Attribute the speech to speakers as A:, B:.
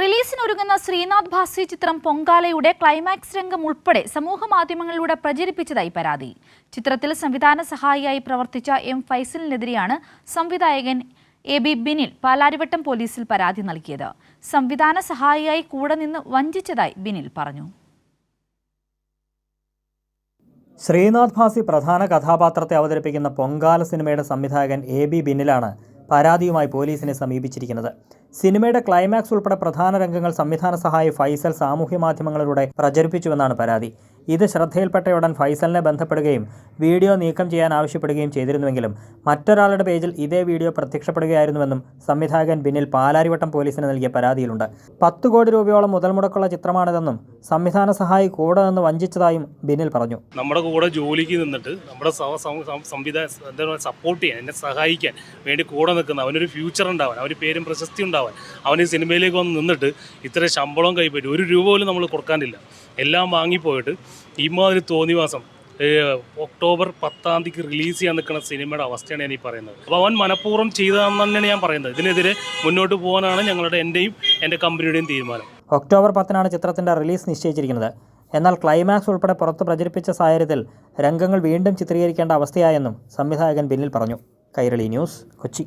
A: റിലീസിനൊരുങ്ങുന്ന ശ്രീനാഥ് ഭാസി ചിത്രം പൊങ്കാലയുടെ ക്ലൈമാക്സ് രംഗം ഉൾപ്പെടെ സമൂഹ മാധ്യമങ്ങളിലൂടെ പ്രചരിപ്പിച്ചതായി പരാതി. ചിത്രത്തിൽ സംവിധാന സഹായിയായി പ്രവർത്തിച്ച എം ഫൈസലിനെതിരെയാണ് സംവിധായകൻ എ ബി ബിനിൽ പാലാരിവട്ടം പോലീസിൽ പരാതി നൽകിയത്. സംവിധാന സഹായിയായി കൂടെ നിന്ന് വഞ്ചിച്ചതായി ബിനിൽ പറഞ്ഞു.
B: ശ്രീനാഥ് ഭാസി പ്രധാന കഥാപാത്രത്തെ അവതരിപ്പിക്കുന്ന പൊങ്കാല സിനിമയുടെ സംവിധായകൻ എ ബി ബിനിലാണ് പരാതിയുമായി പോലീസിനെ സമീപിച്ചിരിക്കുന്നത്. സിനിമയുടെ ക്ലൈമാക്സ് ഉൾപ്പെടെ പ്രധാന രംഗങ്ങൾ സംവിധാന സഹായി ഫൈസൽ സാമൂഹ്യ മാധ്യമങ്ങളിലൂടെ പ്രചരിപ്പിച്ചുവെന്നാണ് പരാതി. ഇത് ശ്രദ്ധയിൽപ്പെട്ടയുടൻ ഫൈസലിനെ ബന്ധപ്പെടുകയും വീഡിയോ നീക്കം ചെയ്യാൻ ആവശ്യപ്പെടുകയും ചെയ്തിരുന്നുവെങ്കിലും മറ്റൊരാളുടെ പേജിൽ ഇതേ വീഡിയോ പ്രത്യക്ഷപ്പെടുകയായിരുന്നുവെന്നും സംവിധായകൻ ബിന്നിൽ പാലാരിവട്ടം പോലീസിന് നൽകിയ പരാതിയിലുണ്ട്. പത്ത് കോടി രൂപയോളം മുതൽ മുടക്കുള്ള ചിത്രമാണിതെന്നും സംവിധാന സഹായി കൂടെ നിന്ന് വഞ്ചിച്ചതായും ബിന്നിൽ പറഞ്ഞു.
C: നമ്മുടെ കൂടെ ജോലിക്ക് നിന്നിട്ട് നമ്മുടെ സ- സം- സം- സംവിധാന സപ്പോർട്ട് ചെയ്യാൻ എന്നെ സഹായിക്കാൻ വേണ്ടി കൂടെ നിൽക്കുന്ന അവനൊരു ഫ്യൂച്ചർ ഉണ്ടാവാൻ അവന് പേരും പ്രശസ്തി ഉണ്ടാവാൻ അവൻ ഈ സിനിമയിലേക്ക് വന്ന് നിന്നിട്ട് ഇത്ര ശമ്പളം കൈപ്പറ്റി ഒരു രൂപ പോലും നമ്മൾ കൊടുക്കാനില്ല. എല്ലാം വാങ്ങിപ്പോയിട്ട് ഇമാതിരി തോന്നിവാസം. ഒക്ടോബർ പത്താം തീയതിക്ക് റിലീസ് ചെയ്യാൻ നിൽക്കുന്ന സിനിമയുടെ അവസ്ഥയാണ് ഞാൻ ഈ പറയുന്നത്. അപ്പോൾ അവൻ മനഃപൂർവം ചെയ്തതാണെന്ന് തന്നെയാണ് ഞാൻ പറയുന്നത്. ഇതിനെതിരെ മുന്നോട്ട് പോകാനാണ് ഞങ്ങളുടെ എന്റെയും എന്റെ കമ്പനിയുടെയും തീരുമാനം.
B: ഒക്ടോബർ പത്തിനാണ് ചിത്രത്തിന്റെ റിലീസ് നിശ്ചയിച്ചിരിക്കുന്നത്. എന്നാൽ ക്ലൈമാക്സ് ഉൾപ്പെടെ പുറത്ത് പ്രചരിപ്പിച്ച സാഹചര്യത്തിൽ രംഗങ്ങൾ വീണ്ടും ചിത്രീകരിക്കേണ്ട അവസ്ഥയായെന്നും സംവിധായകൻ ബിന്നിൽ പറഞ്ഞു. കൈരളി ന്യൂസ് കൊച്ചി.